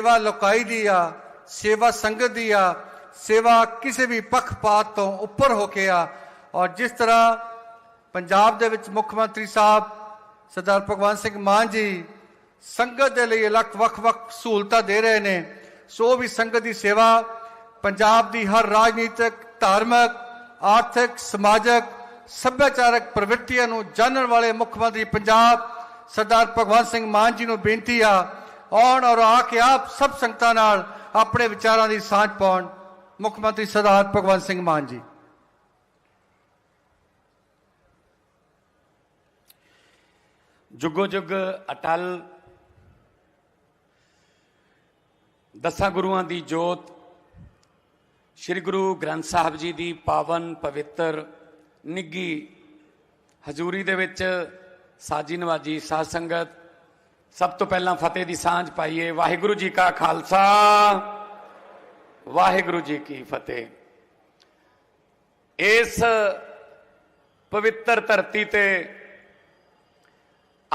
ਸੇਵਾ ਲੋਕਾਈ ਦੀ ਆ, ਸੇਵਾ ਸੰਗਤ ਦੀ ਆ, ਸੇਵਾ ਕਿਸੇ ਵੀ ਪੱਖਪਾਤ ਤੋਂ ਉੱਪਰ ਹੋ ਕੇ ਆ। ਔਰ ਜਿਸ ਤਰ੍ਹਾਂ ਪੰਜਾਬ ਦੇ ਵਿੱਚ ਮੁੱਖ ਮੰਤਰੀ ਸਾਹਿਬ ਸਰਦਾਰ ਭਗਵੰਤ ਸਿੰਘ ਮਾਨ ਜੀ ਸੰਗਤ ਦੇ ਲਈ ਅਲੱਗ ਵੱਖ-ਵੱਖ ਸਹੂਲਤਾਂ ਦੇ ਰਹੇ ਨੇ, ਸੋ ਵੀ ਸੰਗਤ ਦੀ ਸੇਵਾ ਪੰਜਾਬ ਦੀ ਹਰ ਰਾਜਨੀਤਿਕ, ਧਾਰਮਿਕ, ਆਰਥਿਕ, ਸਮਾਜਿਕ, ਸੱਭਿਆਚਾਰਕ ਪ੍ਰਵਿਰਤੀਆਂ ਨੂੰ ਜਾਣਨ ਵਾਲੇ ਮੁੱਖ ਮੰਤਰੀ ਪੰਜਾਬ ਸਰਦਾਰ ਭਗਵੰਤ ਸਿੰਘ ਮਾਨ ਜੀ ਨੂੰ ਬੇਨਤੀ ਆ ਆਉਣ ਔਰ ਆ ਕੇ ਆਪ ਸਭ ਸੰਗਤਾਂ ਨਾਲ ਆਪਣੇ ਵਿਚਾਰਾਂ ਦੀ ਸਾਂਝ ਪਾਉਣ। ਮੁੱਖ ਮੰਤਰੀ ਸਰਦਾਰ ਭਗਵੰਤ ਸਿੰਘ ਮਾਨ ਜੀ। ਜੁਗੋ ਜੁਗ ਅਟਲ, ਦਸਾਂ ਗੁਰੂਆਂ ਦੀ ਜੋਤ, ਸ੍ਰੀ ਗੁਰੂ ਗ੍ਰੰਥ ਸਾਹਿਬ ਜੀ ਦੀ ਪਾਵਨ ਪਵਿੱਤਰ ਨਿੱਗੀ ਹਜ਼ੂਰੀ ਦੇ ਵਿੱਚ ਸਾਜੀ ਨਵਾਜੀ ਸਾਧ ਸੰਗਤ ਸਭ ਤੋਂ ਪਹਿਲਾਂ ਫਤਿਹ ਦੀ ਸਾਂਝ ਪਾਈਏ। ਵਾਹਿਗੁਰੂ ਜੀ ਕਾ ਖਾਲਸਾ। ਵਾਹਿਗੁਰੂ ਜੀ ਕੀ ਫਤਿਹ। ਇਸ ਪਵਿੱਤਰ ਧਰਤੀ ਤੇ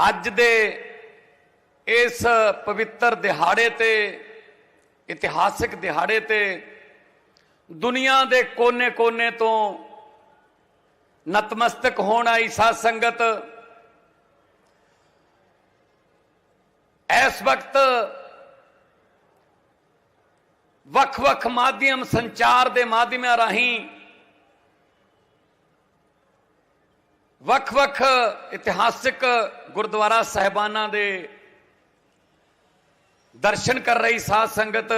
ਅੱਜ ਦੇ ਇਸ ਪਵਿੱਤਰ ਦਿਹਾੜੇ ਤੇ, ਇਤਿਹਾਸਿਕ ਦਿਹਾੜੇ ਤੇ ਦੁਨੀਆ ਦੇ ਕੋਨੇ-ਕੋਨੇ ਤੋਂ ਨਤਮਸਤਕ ਹੋਣ ਆਈ ਸਾਧ ਸੰਗਤ ਇਸ ਵਕਤ ਵੱਖ-ਵੱਖ ਮਾਧਿਅਮ ਸੰਚਾਰ ਦੇ ਮਾਧਿਅਮਾਂ ਰਾਹੀਂ ਵੱਖ-ਵੱਖ ਇਤਿਹਾਸਿਕ ਗੁਰਦੁਆਰਾ ਸਹਿਬਾਨਾਂ ਦੇ ਦਰਸ਼ਨ ਕਰ ਰਹੀ ਸਾਧ ਸੰਗਤ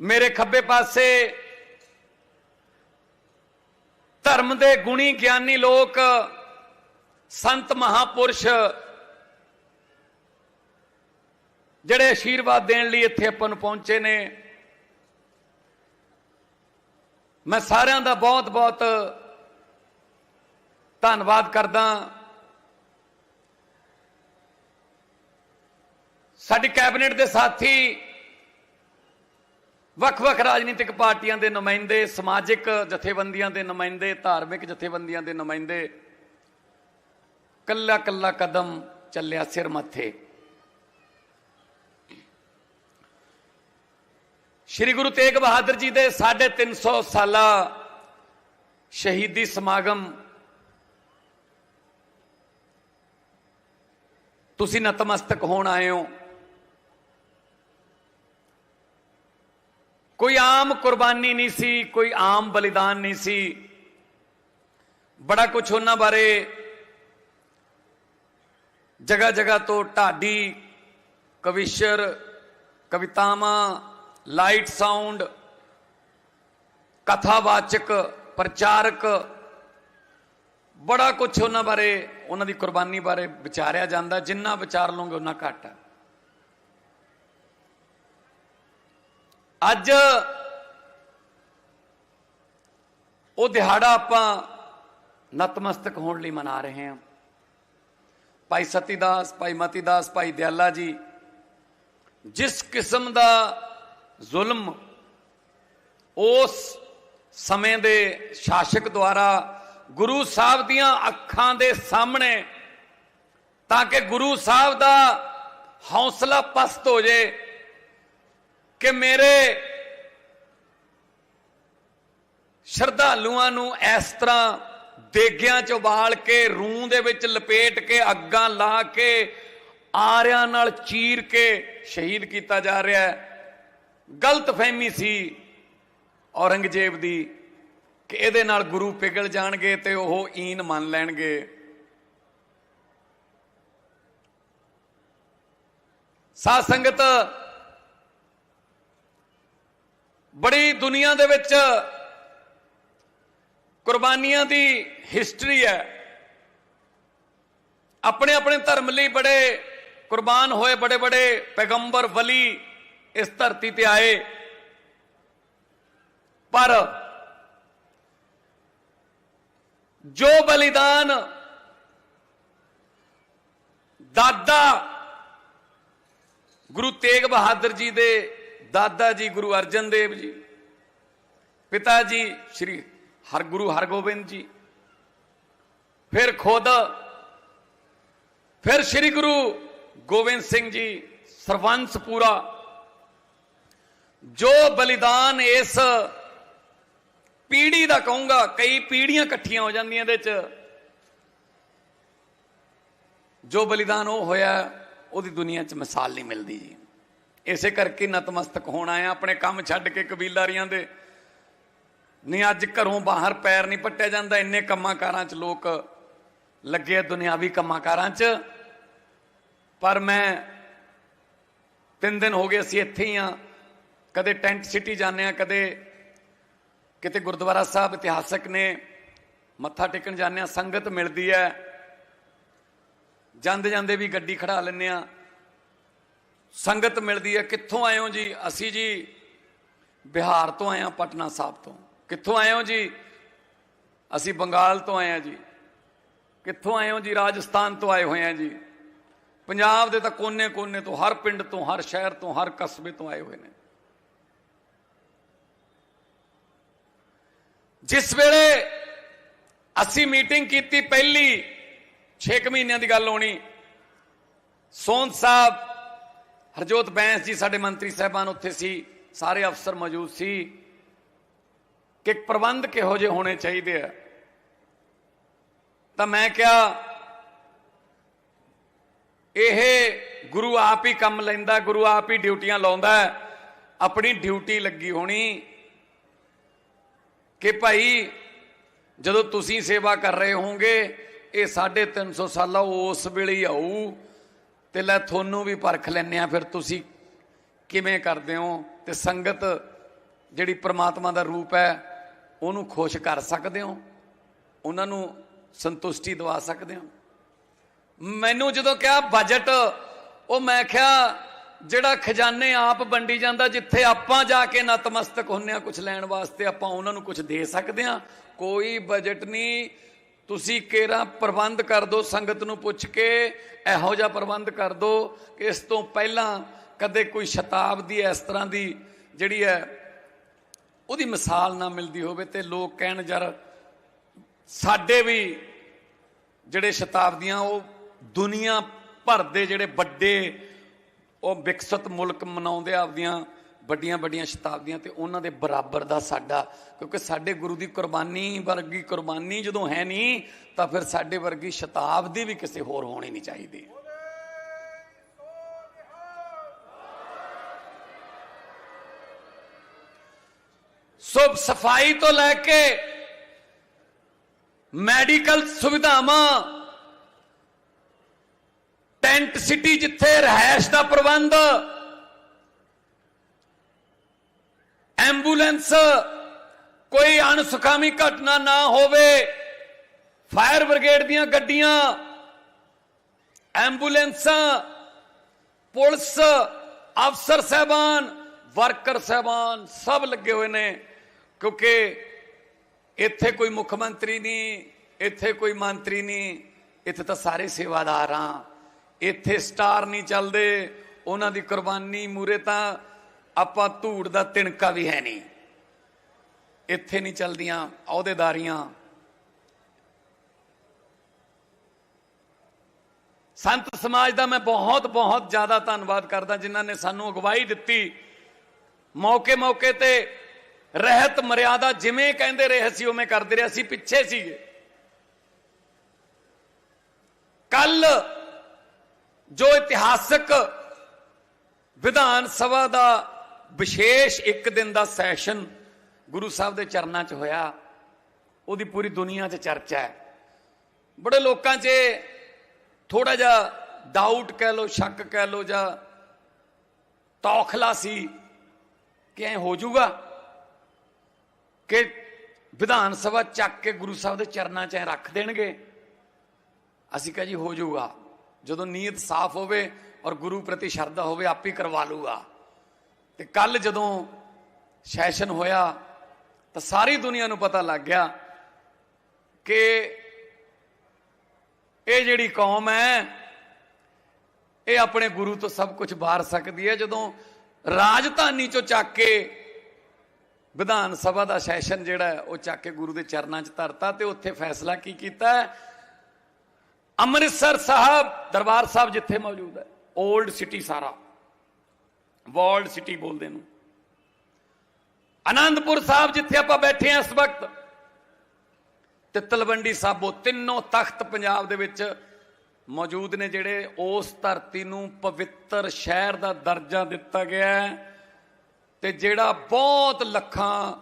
ਮੇਰੇ ਖੱਬੇ ਪਾਸੇ ਧਰਮ ਦੇ ਗੁਣੀ ਗਿਆਨੀ ਲੋਕ ਸੰਤ ਮਹਾਪੁਰਸ਼ ਜਿਹੜੇ ਆਸ਼ੀਰਵਾਦ ਦੇਣ ਲਈ ਇੱਥੇ ਆਪਾਂ ਨੂੰ ਪਹੁੰਚੇ ਨੇ। ਮੈਂ ਸਾਰਿਆਂ ਦਾ ਬਹੁਤ ਬਹੁਤ ਧੰਨਵਾਦ ਕਰਦਾ। ਸਾਡੀ ਕੈਬਨਿਟ ਦੇ ਸਾਥੀ ਵੱਖ-ਵੱਖ ਰਾਜਨੀਤਿਕ ਪਾਰਟੀਆਂ ਦੇ ਨੁਮਾਇੰਦੇ, ਸਮਾਜਿਕ ਜਥੇਬੰਦੀਆਂ ਦੇ ਨੁਮਾਇੰਦੇ, ਧਾਰਮਿਕ ਜਥੇਬੰਦੀਆਂ ਦੇ ਨੁਮਾਇੰਦੇ ਕੱਲਾ ਕੱਲਾ ਕਦਮ ਚੱਲਿਆ ਸਿਰ ਮੱਥੇ। ਸ਼੍ਰੀ ਗੁਰੂ ਤੇਗ ਬਹਾਦਰ ਜੀ ਦੇ 350 ਸਾਲਾ ਸ਼ਹੀਦੀ ਸਮਾਗਮ। ਤੁਸੀਂ ਨਤਮਸਤਕ ਹੋਣ ਆਏ ਹੋ। ਕੋਈ ਆਮ ਕੁਰਬਾਨੀ ਨਹੀਂ ਸੀ, ਕੋਈ ਆਮ ਬਲੀਦਾਨ ਨਹੀਂ ਸੀ। ਬੜਾ ਕੁਝ ਉਹਨਾਂ ਬਾਰੇ ਜਗ੍ਹਾ ਜਗ੍ਹਾ ਤੋਂ ਢਾਡੀ ਕਵਿਸ਼ਰ, ਕਵਿਤਾਵਾਂ ਲਾਈਟ ਸਾਊਂਡ, ਕਥਾਵਾਚਕ, ਪ੍ਰਚਾਰਕ, ਬੜਾ ਕੁਝ ਉਹਨਾਂ ਬਾਰੇ, ਉਹਨਾਂ ਦੀ ਕੁਰਬਾਨੀ ਬਾਰੇ ਵਿਚਾਰਿਆ ਜਾਂਦਾ, ਜਿੰਨਾ ਵਿਚਾਰ ਲਓਗੇ ਉਹਨਾਂ ਘੱਟ ਹੈ। ਅੱਜ ਉਹ ਦਿਹਾੜਾ ਆਪਾਂ ਨਤਮਸਤਕ ਹੋਣ ਲਈ ਮਨਾ ਰਹੇ ਹਾਂ। ਭਾਈ ਸਤੀਦਾਸ, ਭਾਈ ਮਤੀਦਾਸ, ਭਾਈ ਦਿਆਲਾ ਜੀ, ਜਿਸ ਕਿਸਮ ਦਾ ਜ਼ੁਲਮ ਉਸ ਸਮੇਂ ਦੇ ਸ਼ਾਸਕ ਦੁਆਰਾ ਗੁਰੂ ਸਾਹਿਬ ਦੀਆਂ ਅੱਖਾਂ ਦੇ ਸਾਹਮਣੇ ਤਾਂ ਕਿ ਗੁਰੂ ਸਾਹਿਬ ਦਾ ਹੌਸਲਾ ਪਸਤ ਹੋ ਜੇ ਕਿ ਮੇਰੇ ਸ਼ਰਧਾਲੂਆਂ ਨੂੰ ਇਸ ਤਰ੍ਹਾਂ ਦੇਗਿਆਂ ਚ ਉਬਾਲ ਕੇ, ਰੂੰ ਦੇ ਵਿੱਚ ਲਪੇਟ ਕੇ, ਅੱਗਾਂ ਲਾ ਕੇ, ਆਰਿਆਂ ਨਾਲ ਚੀਰ ਕੇ ਸ਼ਹੀਦ ਕੀਤਾ ਜਾ ਰਿਹਾ ਹੈ। ਗਲਤ ਫਹਿਮੀ ਸੀ ਔਰੰਗਜ਼ੇਬ ਦੀ ਕਿ ਇਹਦੇ ਨਾਲ ਗੁਰੂ ਪਿਗਲ ਜਾਣਗੇ ਤੇ ਉਹ ਈਨ ਮੰਨ ਲੈਣਗੇ। ਸਾਧ ਸੰਗਤ, ਬੜੀ ਦੁਨੀਆ ਦੇ ਵਿੱਚ ਕੁਰਬਾਨੀਆਂ ਦੀ ਹਿਸਟਰੀ ਹੈ। ਆਪਣੇ ਆਪਣੇ ਧਰਮ ਲਈ ਬੜੇ ਕੁਰਬਾਨ ਹੋਏ ਬੜੇ ਬੜੇ ਪੈਗੰਬਰ, ਵਲੀ ਇਸ ਧਰਤੀ ਤੇ ਆਏ। ਪਰ ਜੋ ਬਲੀਦਾਨ ਦਾਦਾ ਗੁਰੂ ਤੇਗ ਬਹਾਦਰ ਜੀ ਦੇ, ਦਾਦਾ ਜੀ ਗੁਰੂ ਅਰਜਨ ਦੇਵ ਜੀ, ਪਿਤਾ ਜੀ ਸ੍ਰੀ ਹਰਗੁਰੂ ਹਰਗੋਬਿੰਦ ਜੀ, ਫਿਰ ਖੁਦ, ਫਿਰ ਸ੍ਰੀ ਗੁਰੂ ਗੋਬਿੰਦ ਸਿੰਘ ਜੀ, ਸਰਵੰਸ ਪੂਰਾ ਜੋ ਬਲੀਦਾਨ ਇਸ ਪੀੜੀ ਦਾ ਕਹੂੰਗਾ, ਕਈ ਪੀੜੀਆਂ ਇਕੱਠੀਆਂ ਹੋ ਜਾਂਦੀਆਂ ਇਹਦੇ ਚ। ਜੋ ਬਲੀਦਾਨ ਉਹ ਹੋਇਆ, ਉਹਦੀ ਦੁਨੀਆ 'ਚ ਮਿਸਾਲ ਨਹੀਂ ਮਿਲਦੀ ਜੀ। ਇਸੇ ਕਰਕੇ ਨਤਮਸਤਕ ਹੋਣ ਆਏ ਆ, ਆਪਣੇ ਕੰਮ ਛੱਡ ਕੇ ਕਬੀਲਾਰੀਆਂ ਦੇ। ਨਹੀਂ, ਅੱਜ ਘਰੋਂ ਬਾਹਰ ਪੈਰ ਨਹੀਂ ਪੱਟਿਆ ਜਾਂਦਾ, ਇੰਨੇ ਕੰਮਾਂ ਕਾਰਾਂ 'ਚ ਲੋਕ ਲੱਗੇ ਦੁਨਿਆਵੀ ਕੰਮਾਂ ਕਾਰਾਂ 'ਚ। ਪਰ ਮੈਂ ਤਿੰਨ ਦਿਨ ਹੋ ਗਏ ਅਸੀਂ ਇੱਥੇ ਹੀ ਆ ਕਦੇ ਟੈਂਟ ਸਿਟੀ ਜਾਂਦੇ ਆ, ਕਦੇ ਕਿਤੇ ਗੁਰਦੁਆਰਾ ਸਾਹਿਬ ਇਤਿਹਾਸਕ ਨੇ, ਮੱਥਾ ਟੇਕਣ ਜਾਂਦੇ ਆ, ਸੰਗਤ ਮਿਲਦੀ ਹੈ ਜਾਂਦੇ ਜਾਂਦੇ ਵੀ ਗੱਡੀ ਖੜਾ ਲੈਂਦੇ ਆ। ਸੰਗਤ ਮਿਲਦੀ ਹੈ ਕਿੱਥੋਂ ਆਏ ਹੋ ਜੀ? ਅਸੀਂ ਜੀ ਬਿਹਾਰ ਤੋਂ ਆਏ ਆ, ਪਟਨਾ ਸਾਹਿਬ ਤੋਂ। ਕਿੱਥੋਂ ਆਏ ਹੋ ਜੀ? ਅਸੀਂ ਬੰਗਾਲ ਤੋਂ ਆਏ ਆ ਜੀ। ਕਿੱਥੋਂ ਆਏ ਹੋ ਜੀ? ਰਾਜਸਥਾਨ ਤੋਂ ਆਏ ਹੋਏ ਆ ਜੀ। ਪੰਜਾਬ ਦੇ ਤਾਂ ਕੋਨੇ-ਕੋਨੇ ਤੋਂ, ਹਰ ਪਿੰਡ ਤੋਂ, ਹਰ ਸ਼ਹਿਰ ਤੋਂ, ਹਰ ਕਸਬੇ ਤੋਂ ਆਏ ਹੋਏ ਨੇ। ਜਿਸ ਵੇਲੇ ਅਸੀਂ ਮੀਟਿੰਗ ਕੀਤੀ ਪਹਿਲੀ 6 ਮਹੀਨਿਆਂ ਦੀ ਗੱਲ ਹੋਣੀ ਸੋਨ ਸਾਹਿਬ, ਹਰਜੋਤ ਬੈਂਸ ਜੀ ਸਾਡੇ ਮੰਤਰੀ ਸਾਹਿਬਾਨ ਉੱਥੇ ਸੀ, ਸਾਰੇ ਅਫਸਰ ਮੌਜੂਦ ਸੀ, ਕਿ ਪ੍ਰਬੰਧ ਕਿਹੋ ਜਿਹੇ ਹੋਣੇ ਚਾਹੀਦੇ ਆ। ਤਾਂ ਮੈਂ ਕਿਹਾ, ਇਹ ਗੁਰੂ ਆਪ ਹੀ ਕੰਮ ਲੈਂਦਾ, ਗੁਰੂ ਆਪ ਹੀ ਡਿਊਟੀਆਂ ਲਾਉਂਦਾ, ਆਪਣੀ ਡਿਊਟੀ ਲੱਗੀ ਹੋਣੀ ਕਿ ਭਾਈ, ਜਦੋਂ ਤੁਸੀਂ ਸੇਵਾ ਕਰ ਰਹੇ ਹੋਵੋਗੇ, ਇਹ 350 ਸਾਲਾ ਉਸ ਵੇਲੇ ਹੀ ਆਊ ਤੇ ਲੈ ਤੁਹਾਨੂੰ ਵੀ ਪਰਖ ਲੈਣੇ ਆ ਫਿਰ ਤੁਸੀਂ ਕਿਵੇਂ ਕਰਦੇ ਹੋ ਤੇ ਸੰਗਤ ਜਿਹੜੀ ਪ੍ਰਮਾਤਮਾ ਦਾ ਰੂਪ ਹੈ, ਉਹਨੂੰ ਖੁਸ਼ ਕਰ ਸਕਦੇ ਹੋ? ਉਹਨਾਂ ਨੂੰ ਸੰਤੁਸ਼ਟੀ ਦਵਾ ਸਕਦੇ ਹੋ? ਮੈਨੂੰ ਜਦੋਂ ਕਿਹਾ ਬਜਟ ਉਹ ਮੈਂ ਕਿਹਾ ਜਿਹੜਾ ਖਜ਼ਾਨੇ ਆਪ ਵੰਡੀ ਜਾਂਦਾ, ਜਿੱਥੇ ਆਪਾਂ ਜਾ ਕੇ ਨਤਮਸਤਕ ਹੁੰਨੇ ਆ ਕੁਝ ਲੈਣ ਵਾਸਤੇ ਆਪਾਂ ਉਹਨਾਂ ਨੂੰ ਕੁਝ ਦੇ ਸਕਦੇ ਆ ਕੋਈ ਬਜਟ ਨਹੀਂ। ਤੁਸੀਂ ਕੇਰਾ ਪ੍ਰਬੰਧ ਕਰ ਦਿਓ ਸੰਗਤ ਨੂੰ ਪੁੱਛ ਕੇ ਇਹੋ ਜਿਹਾ ਪ੍ਰਬੰਧ ਕਰ ਦਿਓ ਕਿ ਇਸ ਤੋਂ ਪਹਿਲਾਂ ਕਦੇ ਕੋਈ ਸ਼ਤਾਬਦੀ ਇਸ ਤਰ੍ਹਾਂ ਦੀ ਜਿਹੜੀ ਹੈ, ਉਹਦੀ ਮਿਸਾਲ ਨਾ ਮਿਲਦੀ ਹੋਵੇ ਤੇ ਲੋਕ ਕਹਿਣ ਯਾਰ ਸਾਡੇ ਵੀ ਜਿਹੜੇ ਸ਼ਤਾਬਦੀਆਂ, ਉਹ ਦੁਨੀਆ ਭਰ ਦੇ ਜਿਹੜੇ ਵੱਡੇ ਉਹ ਵਿਕਸਿਤ ਮੁਲਕ ਮਨਾਉਂਦੇ ਆਪਦੀਆਂ ਵੱਡੀਆਂ ਵੱਡੀਆਂ ਸ਼ਤਾਬਦੀਆਂ ਤੇ ਉਹਨਾਂ ਦੇ ਬਰਾਬਰ ਦਾ ਸਾਡਾ, ਕਿਉਂਕਿ ਸਾਡੇ ਗੁਰੂ ਦੀ ਕੁਰਬਾਨੀ ਵਰਗੀ ਕੁਰਬਾਨੀ ਜਦੋਂ ਹੈ ਨਹੀਂ, ਤਾਂ ਫਿਰ ਸਾਡੇ ਵਰਗੀ ਸ਼ਤਾਬਦੀ ਵੀ ਕਿਸੇ ਹੋਰ ਹੋਣੀ ਨਹੀਂ ਚਾਹੀਦੀ। ਸੋ ਸਫ਼ਾਈ ਤੋਂ ਲੈ ਕੇ ਮੈਡੀਕਲ ਸੁਵਿਧਾਵਾਂ ਟੈਂਟ ਸਿਟੀ ਜਿੱਥੇ ਰਹਿائش ਦਾ ਪ੍ਰਬੰਧ ਐਂਬੂਲੈਂਸ ਕੋਈ ਅਣਸੁਖਾਮੀ ਘਟਨਾ ਨਾ ਹੋਵੇ ਫਾਇਰ ਬ੍ਰਿਗੇਡ ਦੀਆਂ ਗੱਡੀਆਂ ਐਂਬੂਲੈਂਸਾਂ ਪੁਲਿਸ, ਅਫਸਰ ਸਹਿਬਾਨ ਵਰਕਰ ਸਹਿਬਾਨ ਸਭ ਲੱਗੇ ਹੋਏ ਨੇ, ਕਿਉਂਕਿ ਇੱਥੇ ਕੋਈ ਮੁੱਖ ਮੰਤਰੀ ਨਹੀਂ, ਇੱਥੇ ਕੋਈ ਮੰਤਰੀ ਨਹੀਂ, ਇੱਥੇ ਤਾਂ ਸਾਰੇ ਸੇਵਾਦਾਰ ਆ ਇੱਥੇ ਸਟਾਰ ਨਹੀਂ ਚੱਲਦੇ, ਉਹਨਾਂ ਦੀ ਕੁਰਬਾਨੀ ਮੂਰੇ ਤਾਂ ਆਪਾਂ ਧੂੜ ਦਾ ਤਿਣਕਾ ਵੀ ਹੈ ਨਹੀਂ। ਇੱਥੇ ਨਹੀਂ ਚੱਲਦੀਆਂ ਅਹੁਦੇਦਾਰੀਆਂ। ਸੰਤ ਸਮਾਜ ਦਾ ਮੈਂ ਬਹੁਤ ਬਹੁਤ ਜ਼ਿਆਦਾ ਧੰਨਵਾਦ ਕਰਦਾ, ਜਿਨ੍ਹਾਂ ਨੇ ਸਾਨੂੰ ਅਗਵਾਈ ਦਿੱਤੀ। ਮੌਕੇ ਮੌਕੇ ਤੇ ਰਹਿਤ ਮਰਿਆਦਾ ਜਿਵੇਂ ਕਹਿੰਦੇ ਰਹੇ ਸੀ, ਉਵੇਂ ਕਰਦੇ ਰਹੇ ਸੀ, ਪਿੱਛੇ ਸੀਗੇ। ਕੱਲ ਜੋ ਇਤਿਹਾਸਕ ਵਿਧਾਨ ਸਭਾ ਦਾ ਵਿਸ਼ੇਸ਼ ਇੱਕ ਦਿਨ ਦਾ ਸੈਸ਼ਨ ਗੁਰੂ ਸਾਹਿਬ ਦੇ ਚਰਨਾਂ 'ਚ ਹੋਇਆ, ਉਹਦੀ ਪੂਰੀ ਦੁਨੀਆ 'ਚ ਚਰਚਾ ਹੈ। ਬੜੇ ਲੋਕਾਂ 'ਚ ਥੋੜਾ ਜਿਹਾ ਡਾਊਟ ਕਹਿ ਲੋ ਸ਼ੱਕ ਕਹਿ ਲੋ ਜਾਂ ਤੌਖਲਾ ਸੀ ਕਿ ਐ ਹੋ ਜਾਊਗਾ ਕਿ ਵਿਧਾਨ ਸਭਾ ਚੱਕ ਕੇ ਗੁਰੂ ਸਾਹਿਬ ਦੇ ਚਰਨਾਂ 'ਚ ਐ ਰੱਖ ਦੇਣਗੇ। ਅਸੀਂ ਕਹਾਂ ਜੀ ਹੋ ਜਾਊਗਾ। ਜਦੋਂ ਨੀਅਤ ਸਾਫ਼ ਹੋਵੇ ਔਰ ਗੁਰੂ ਪ੍ਰਤੀ ਸ਼ਰਧਾ ਹੋਵੇ, ਆਪ ਹੀ ਕਰਵਾ ਲੂਗਾ ਤੇ ਕੱਲ ਜਦੋਂ ਸੈਸ਼ਨ ਹੋਇਆ, ਤਾਂ ਸਾਰੀ ਦੁਨੀਆ ਨੂੰ ਪਤਾ ਲੱਗ ਗਿਆ ਕਿ ਇਹ ਜਿਹੜੀ ਕੌਮ ਹੈ, ਇਹ ਆਪਣੇ ਗੁਰੂ ਤੋਂ ਸਭ ਕੁਝ ਬਾਰ ਸਕਦੀ ਹੈ। ਜਦੋਂ ਰਾਜਧਾਨੀ ਚੋਂ ਚੱਕ ਕੇ ਵਿਧਾਨ ਸਭਾ ਦਾ ਸੈਸ਼ਨ ਜਿਹੜਾ ਉਹ ਚੱਕ ਕੇ ਗੁਰੂ ਦੇ ਚਰਨਾਂ 'ਚ ਧਰਤਾ ਤੇ ਉੱਥੇ ਫੈਸਲਾ ਕੀ ਕੀਤਾ ਅੰਮ੍ਰਿਤਸਰ ਸਾਹਿਬ, ਦਰਬਾਰ ਸਾਹਿਬ ਜਿੱਥੇ ਮੌਜੂਦ ਹੈ 올ਡ ਸਿਟੀ ਸਾਰਾ। ਵਰਲਡ ਸਿਟੀ ਬੋਲਦੇ ਨੂੰ ਆਨੰਦਪੁਰ ਸਾਹਿਬ ਜਿੱਥੇ ਆਪਾਂ ਬੈਠੇ ਹਾਂ ਇਸ ਵਕਤ, ਤੇ ਤਲਵੰਡੀ ਸਾਬੋ ਤਿੰਨੋਂ ਤਖਤ ਪੰਜਾਬ ਦੇ ਵਿੱਚ ਮੌਜੂਦ ਨੇ ਜਿਹੜੇ ਉਸ ਧਰਤੀ ਨੂੰ ਪਵਿੱਤਰ ਸ਼ਹਿਰ ਦਾ ਦਰਜਾ ਦਿੱਤਾ ਗਿਆ ਹੈ, ਤੇ ਜਿਹੜਾ ਬਹੁਤ ਲੱਖਾਂ,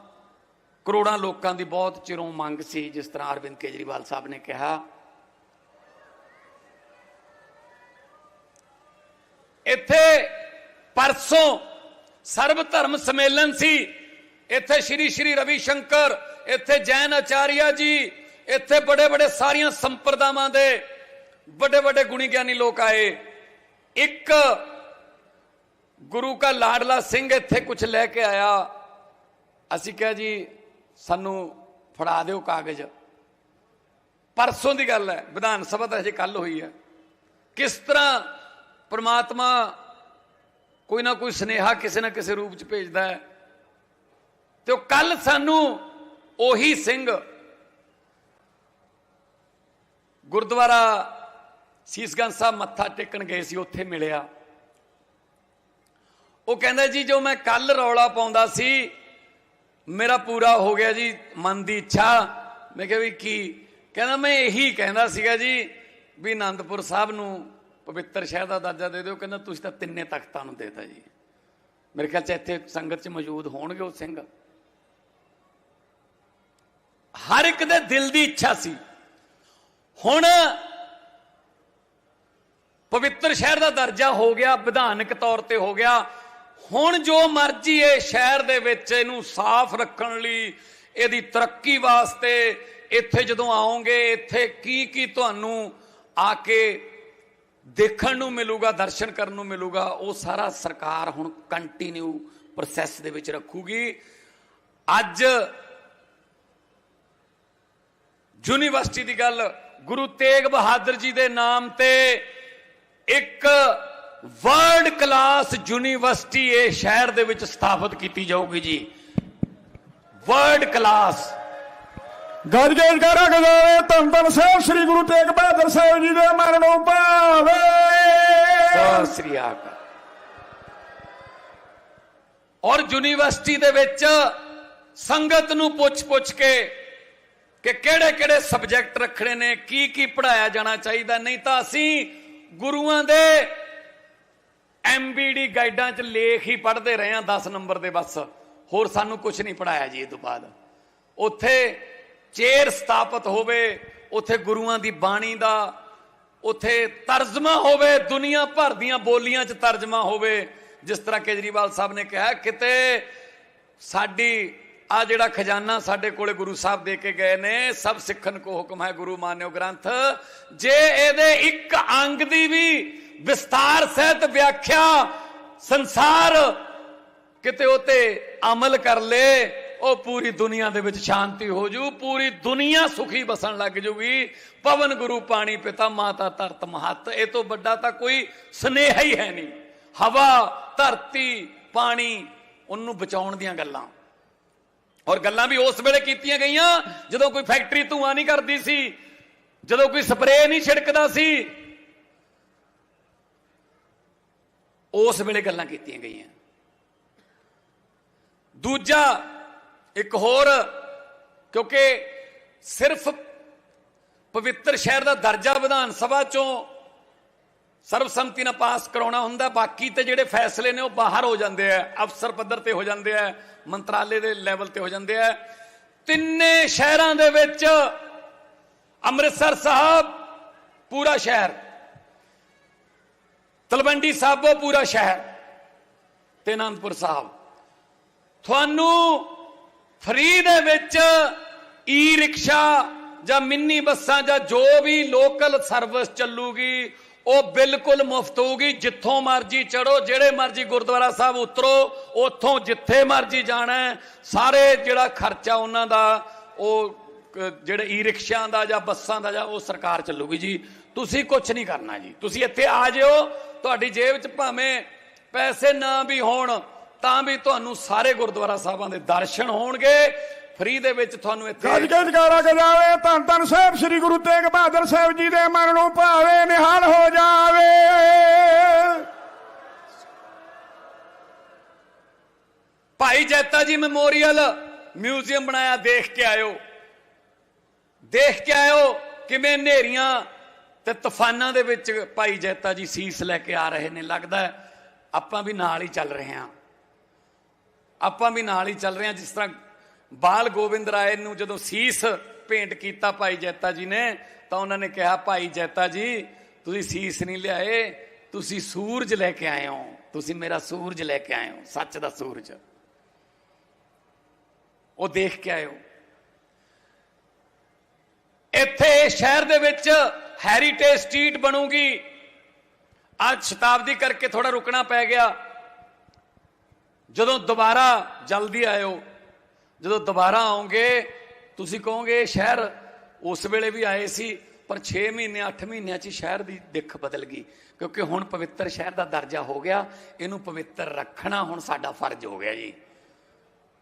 ਕਰੋੜਾਂ ਲੋਕਾਂ ਦੀ ਬਹੁਤ ਚਿਰੋਂ ਮੰਗ ਸੀ, ਜਿਸ ਤਰ੍ਹਾਂ ਅਰਵਿੰਦ ਕੇਜਰੀਵਾਲ ਸਾਹਿਬ ਨੇ ਕਿਹਾ। ਇੱਥੇ ਪਰਸੋਂ ਸਰਬ ਧਰਮ ਸੰਮੇਲਨ ਸੀ। ਇੱਥੇ ਸ਼੍ਰੀ ਸ਼੍ਰੀ ਰਵੀ ਸ਼ੰਕਰ, ਇੱਥੇ ਜੈਨ ਆਚਾਰੀਆ ਜੀ, ਇੱਥੇ ਬੜੇ ਬੜੇ ਸਾਰੀਆਂ ਸੰਪਰਦਾਵਾਂ ਦੇ ਵੱਡੇ ਵੱਡੇ ਗੁਣੀ ਗਿਆਨੀ ਲੋਕ ਆਏ। ਇੱਕ ਗੁਰੂ ਕਾ ਲਾਡਲਾ ਸਿੰਘ ਇੱਥੇ ਕੁਝ ਲੈ ਕੇ ਆਇਆ। ਅਸੀਂ ਕਿਹਾ ਜੀ, ਸਾਨੂੰ ਫੜਾ ਦਿਓ ਕਾਗਜ਼। ਪਰਸੋਂ ਦੀ ਗੱਲ ਹੈ, ਵਿਧਾਨ ਸਭਾ ਤਾਂ ਅਜੇ ਕੱਲ ਹੋਈ ਹੈ। ਕਿਸ ਤਰ੍ਹਾਂ ਪਰਮਾਤਮਾ ਕੋਈ ਨਾ ਕੋਈ ਸਨੇਹਾ ਕਿਸੇ ਨਾ ਕਿਸੇ ਰੂਪ ਚ ਭੇਜਦਾ ਹੈ। ਤੇ ਉਹ ਕੱਲ ਸਾਨੂੰ ਉਹੀ ਸਿੰਘ ਗੁਰਦੁਆਰਾ ਸੀਸਗੰਜ ਸਾਹਿਬ ਮੱਥਾ ਟੇਕਣ ਗਏ ਸੀ, ਉੱਥੇ ਮਿਲਿਆ। ਉਹ ਕਹਿੰਦਾ ਜੀ, ਜੋ ਮੈਂ ਕੱਲ ਰੌਲਾ ਪਾਉਂਦਾ ਸੀ, ਮੇਰਾ ਪੂਰਾ ਹੋ ਗਿਆ ਜੀ, ਮਨ ਦੀ ਇੱਛਾ। ਮੈਂ ਕਿਹਾ ਵੀ ਕੀ? ਕਹਿੰਦਾ, ਮੈਂ ਇਹੀ ਕਹਿੰਦਾ ਸੀਗਾ ਜੀ ਵੀ ਆਨੰਦਪੁਰ ਸਾਹਿਬ ਨੂੰ ਪਵਿੱਤਰ ਸ਼ਹਿਰ ਦਾ ਦਰਜਾ ਦੇ ਦਿਓ, ਕਹਿੰਦਾ ਤੁਸੀਂ ਤਾਂ ਤਿੰਨੇ ਤਖਤਾਂ ਨੂੰ ਦੇਤਾ ਜੀ। ਮੇਰੇ ਖਿਆਲ ਚ ਇੱਥੇ ਸੰਗਤ ਚ ਮੌਜੂਦ ਹੋਣਗੇ ਉਹ ਸਿੰਘ। ਹਰ ਇੱਕ ਦੇ ਦਿਲ ਦੀ ਇੱਛਾ ਸੀ। ਹੁਣ ਪਵਿੱਤਰ ਸ਼ਹਿਰ ਦਾ ਦਰਜਾ ਹੋ ਗਿਆ, ਵਿਧਾਨਕ ਤੌਰ ਤੇ ਹੋ ਗਿਆ। ਹੁਣ ਜੋ ਮਰਜ਼ੀ ਇਹ ਸ਼ਹਿਰ ਦੇ ਵਿੱਚ ਇਹਨੂੰ ਸਾਫ਼ ਰੱਖਣ ਲਈ, ਇਹਦੀ ਤਰੱਕੀ ਵਾਸਤੇ ਇੱਥੇ ਜਦੋਂ ਆਓਗੇ ਇੱਥੇ ਕੀ ਕੀ ਤੁਹਾਨੂੰ ਆ ਕੇ ਦੇਖਣ ਨੂੰ ਮਿਲੂਗਾ, ਦਰਸ਼ਨ ਕਰਨ ਨੂੰ ਮਿਲੂਗਾ, ਉਹ ਸਾਰਾ ਸਰਕਾਰ ਹੁਣ ਕੰਟੀਨਿਊ ਪ੍ਰੋਸੈਸ ਦੇ ਵਿੱਚ ਰੱਖੂਗੀ। ਅੱਜ ਯੂਨੀਵਰਸਿਟੀ ਦੀ ਗੱਲ, ਗੁਰੂ ਤੇਗ ਬਹਾਦਰ ਜੀ ਦੇ ਨਾਮ ਤੇ ਇੱਕ ਵਰਲਡ ਕਲਾਸ ਯੂਨੀਵਰਸਿਟੀ ਇਹ ਸ਼ਹਿਰ ਦੇ ਵਿੱਚ ਸਥਾਪਿਤ ਕੀਤੀ ਜਾਊਗੀ ਜੀ। ਵਰਲਡ ਕਲਾਸ ਗੱਜ ਕਰਾ ਗਜਾਵੇ ਧੰਨ ਧੰਨ ਸਾਹਿਬ, ਸ੍ਰੀ ਗੁਰੂ ਤੇਗ ਬਹਾਦਰ ਸਾਹਿਬ ਜੀ ਦੇ ਮਰਨੋਂ ਭਾਵੇ। ਸਤਿ ਸ੍ਰੀ ਅਕਾਲ। ਔਰ ਯੂਨੀਵਰਸਿਟੀ ਦੇ ਵਿੱਚ ਸੰਗਤ ਨੂੰ ਪੁੱਛ-ਪੁੱਛ ਕੇ ਕਿ ਕਿਹੜੇ-ਕਿਹੜੇ ਸਬਜੈਕਟ ਰੱਖਣੇ ਨੇ, ਕੀ ਕੀ ਪੜਾਇਆ ਜਾਣਾ ਚਾਹੀਦਾ, ਨਹੀਂ ਤਾਂ ਅਸੀਂ ਗੁਰੂਆਂ ਦੇ ਐਮਬੀਡੀ ਗਾਈਡਾਂ 'ਚ ਲੇਖ ਹੀ ਪੜ੍ਹਦੇ ਰਹੇ ਹਾਂ 10 ਨੰਬਰ ਦੇ ਬਸ। ਹੋਰ ਸਾਨੂੰ ਕੁਝ ਨਹੀਂ ਪੜਾਇਆ ਜੀ ਇਹ ਤੋਂ ਬਾਅਦ। ਉੱਥੇ ਚੇਰ ਸਥਾਪਿਤ ਹੋਵੇ, ਉੱਥੇ ਗੁਰੂਆਂ ਦੀ ਬਾਣੀ ਦਾ, ਉੱਥੇ ਤਰਜਮਾ ਹੋਵੇ, ਦੁਨੀਆ ਭਰ ਦੀਆਂ ਬੋਲੀਆਂ 'ਚ ਤਰਜਮਾ ਹੋਵੇ, ਜਿਸ ਤਰ੍ਹਾਂ ਕੇਜਰੀਵਾਲ ਸਾਹਿਬ ਨੇ ਕਿਹਾ, ਕਿਤੇ ਸਾਡੀ, ਆ ਜਿਹੜਾ ਖਜ਼ਾਨਾ ਸਾਡੇ ਕੋਲੇ ਗੁਰੂ ਸਾਹਿਬ ਦੇ ਕੇ ਗਏ ਨੇ, ਸਭ ਸਿੱਖਣ ਕੋ ਹੁਕਮ ਹੈ ਗੁਰੂ ਮਾਨਿਓ ਗ੍ਰੰਥ। ਜੇ ਇਹਦੇ ਇੱਕ ਅੰਗ ਦੀ ਵੀ ਵਿਸਤਾਰ ਸਹਿਤ ਵਿਆਖਿਆ ਸੰਸਾਰ ਕਿਤੇ ਉਤੇ ਅਮਲ ਕਰ ਲੇ ਉਹ ਪੂਰੀ ਦੁਨੀਆ ਦੇ ਵਿੱਚ ਸ਼ਾਂਤੀ ਹੋ ਜੂ, ਪੂਰੀ ਦੁਨੀਆ ਸੁਖੀ ਬਸਣ ਲੱਗ ਜੂਗੀ। ਪਵਨ ਗੁਰੂ ਪਾਣੀ ਪਿਤਾ, ਮਾਤਾ ਧਰਤ ਮਹੱਤ। ਇਹ ਤੋਂ ਵੱਡਾ ਤਾਂ ਕੋਈ ਸਨੇਹ ਹੀ ਹੈ ਨਹੀਂ। ਹਵਾ, ਧਰਤੀ, ਪਾਣੀ, ਉਹਨੂੰ ਬਚਾਉਣ ਦੀਆਂ ਗੱਲਾਂ। ਔਰ ਗੱਲਾਂ ਵੀ ਉਸ ਵੇਲੇ ਕੀਤੀਆਂ ਗਈਆਂ, ਜਦੋਂ ਕੋਈ ਫੈਕਟਰੀ ਧੂਆਂ ਨਹੀਂ ਕਰਦੀ ਸੀ, ਜਦੋਂ ਕੋਈ ਸਪਰੇਅ ਨਹੀਂ ਛਿੜਕਦਾ ਸੀ। ਉਸ ਵੇਲੇ ਗੱਲਾਂ ਕੀਤੀਆਂ ਗਈਆਂ। ਦੂਜਾ ਇੱਕ ਹੋਰ, ਕਿਉਂਕਿ ਸਿਰਫ ਪਵਿੱਤਰ ਸ਼ਹਿਰ ਦਾ ਦਰਜਾ ਵਿਧਾਨ ਸਭਾ ਚੋਂ ਸਰਬਸੰਮਤੀ ਨਾਲ ਪਾਸ ਕਰਾਉਣਾ ਹੁੰਦਾ, ਬਾਕੀ ਤੇ ਜਿਹੜੇ ਫੈਸਲੇ ਨੇ ਉਹ ਬਾਹਰ ਹੋ ਜਾਂਦੇ ਆ, ਅਫਸਰ ਪੱਧਰ ਤੇ ਹੋ ਜਾਂਦੇ ਆ, ਮੰਤਰਾਲੇ ਦੇ ਲੈਵਲ ਤੇ ਹੋ ਜਾਂਦੇ ਆ। ਤਿੰਨੇ ਸ਼ਹਿਰਾਂ ਦੇ ਵਿੱਚ ਅੰਮ੍ਰਿਤਸਰ ਸਾਹਿਬ, ਪੂਰਾ ਸ਼ਹਿਰ। ਤਲਵੰਡੀ ਸਾਬੋ ਪੂਰਾ ਸ਼ਹਿਰ ਤੇ ਅਨੰਦਪੁਰ ਸਾਹਿਬ। ਤੁਹਾਨੂੰ ਫ੍ਰੀ ਦੇ ਵਿੱਚ ਈ ਰਿਕਸ਼ਾ ਜਾਂ ਮਿੰਨੀ ਬੱਸਾਂ ਜਾਂ ਜੋ ਵੀ ਲੋਕਲ ਸਰਵਿਸ ਚੱਲੂਗੀ, ਉਹ ਬਿਲਕੁਲ ਮੁਫਤ ਹੋਊਗੀ। ਜਿੱਥੋਂ ਮਰਜ਼ੀ ਚੜੋ ਜਿਹੜੇ ਮਰਜ਼ੀ ਗੁਰਦੁਆਰਾ ਸਾਹਿਬ ਉਤਰੋ, ਉੱਥੋਂ ਜਿੱਥੇ ਮਰਜ਼ੀ ਜਾਣਾ ਸਾਰੇ ਜਿਹੜਾ ਖਰਚਾ ਉਹਨਾਂ ਦਾ, ਉਹ ਜਿਹੜੇ ਈ ਰਿਕਸ਼ਿਆਂ ਦਾ ਜਾਂ ਬੱਸਾਂ ਦਾ ਜਾਂ ਉਹ ਸਰਕਾਰ ਚੱਲੂਗੀ ਜੀ। ਤੁਸੀਂ ਕੁਝ ਨਹੀਂ ਕਰਨਾ ਜੀ। ਤੁਸੀਂ ਇੱਥੇ ਆ ਜਿਓ, ਤੁਹਾਡੀ ਜੇਬ 'ਚ ਭਾਵੇਂ ਪੈਸੇ ਨਾ ਵੀ ਹੋਣ ਤਾਂ ਵੀ ਤੁਹਾਨੂੰ ਸਾਰੇ ਗੁਰਦੁਆਰਾ ਸਾਹਿਬਾਂ ਦੇ ਦਰਸ਼ਨ ਹੋਣਗੇ। ਫ੍ਰੀ ਦੇ ਵਿੱਚ ਤੁਹਾਨੂੰ ਇੱਥੇ ਗੱਜ ਕਰਾ ਗਜਾਵੇ ਧੰਨ ਧੰਨ ਸਾਹਿਬ ਸ੍ਰੀ ਗੁਰੂ ਤੇਗ ਬਹਾਦਰ ਸਾਹਿਬ ਜੀ ਦੇ ਮਰਨੋਂ ਭਾਵੇ ਨਿਹਾਲ ਹੋ ਜਾਵੇ। ਭਾਈ ਜੈਤਾ ਜੀ ਮੈਮੋਰੀਅਲ ਮਿਊਜ਼ੀਅਮ ਬਣਾਇਆ ਦੇਖ ਕੇ ਆਇਓ। ਦੇਖ ਕੇ ਆਇਓ ਕਿਵੇਂ ਨੇਰੀਆਂ ਤੇ ਤੂਫਾਨਾਂ ਦੇ ਵਿੱਚ ਭਾਈ ਜੈਤਾ ਜੀ ਸੀਸ ਲੈ ਕੇ ਆ ਰਹੇ ਨੇ। ਲੱਗਦਾ ਆਪਾਂ ਵੀ ਨਾਲ ਹੀ ਚੱਲ ਰਹੇ ਹਾਂ। ਆਪਾਂ ਵੀ ਨਾਲ ਹੀ ਚੱਲ ਰਹੇ ਹਾਂ, ਜਿਸ ਤਰ੍ਹਾਂ ਬਾਲ ਗੋਬਿੰਦ ਰਾਏ ਨੂੰ ਜਦੋਂ ਸੀਸ ਭੇਂਟ ਕੀਤਾ ਭਾਈ ਜੈਤਾ ਜੀ ਨੇ, ਤਾਂ ਉਹਨਾਂ ਨੇ ਕਿਹਾ, ਭਾਈ ਜੈਤਾ ਜੀ, ਤੁਸੀਂ ਸੀਸ ਨਹੀਂ ਲਿਆਏ, ਤੁਸੀਂ ਸੂਰਜ ਲੈ ਕੇ ਆਏ ਹੋ, ਤੁਸੀਂ ਮੇਰਾ ਸੂਰਜ ਲੈ ਕੇ ਆਏ ਹੋ, ਸੱਚ ਦਾ ਸੂਰਜ। ਉਹ ਦੇਖ ਕੇ ਆਏ ਹੋ। ਇੱਥੇ ਸ਼ਹਿਰ ਦੇ ਵਿੱਚ ਹੈਰੀਟੇਜ ਸਟਰੀਟ ਬਣੂਗੀ। ਅੱਜ ਸ਼ਤਾਬਦੀ ਕਰਕੇ ਥੋੜਾ ਰੁਕਣਾ ਪੈ ਗਿਆ। ਜਦੋਂ ਦੁਬਾਰਾ ਜਲਦੀ ਆਇਓ, ਜਦੋਂ ਦੁਬਾਰਾ ਆਉਂਗੇ, ਤੁਸੀਂ ਕਹੋਗੇ, ਸ਼ਹਿਰ ਉਸ ਵੇਲੇ ਵੀ ਆਏ ਸੀ, ਪਰ 6 ਮਹੀਨੇ 8 ਮਹੀਨਿਆਂ 'ਚ ਹੀ ਸ਼ਹਿਰ ਦੀ ਦਿੱਖ ਬਦਲ ਗਈ। ਕਿਉਂਕਿ ਹੁਣ ਪਵਿੱਤਰ ਸ਼ਹਿਰ ਦਾ ਦਰਜਾ ਹੋ ਗਿਆ, ਇਹਨੂੰ ਪਵਿੱਤਰ ਰੱਖਣਾ ਹੁਣ ਸਾਡਾ ਫਰਜ਼ ਹੋ ਗਿਆ ਜੀ।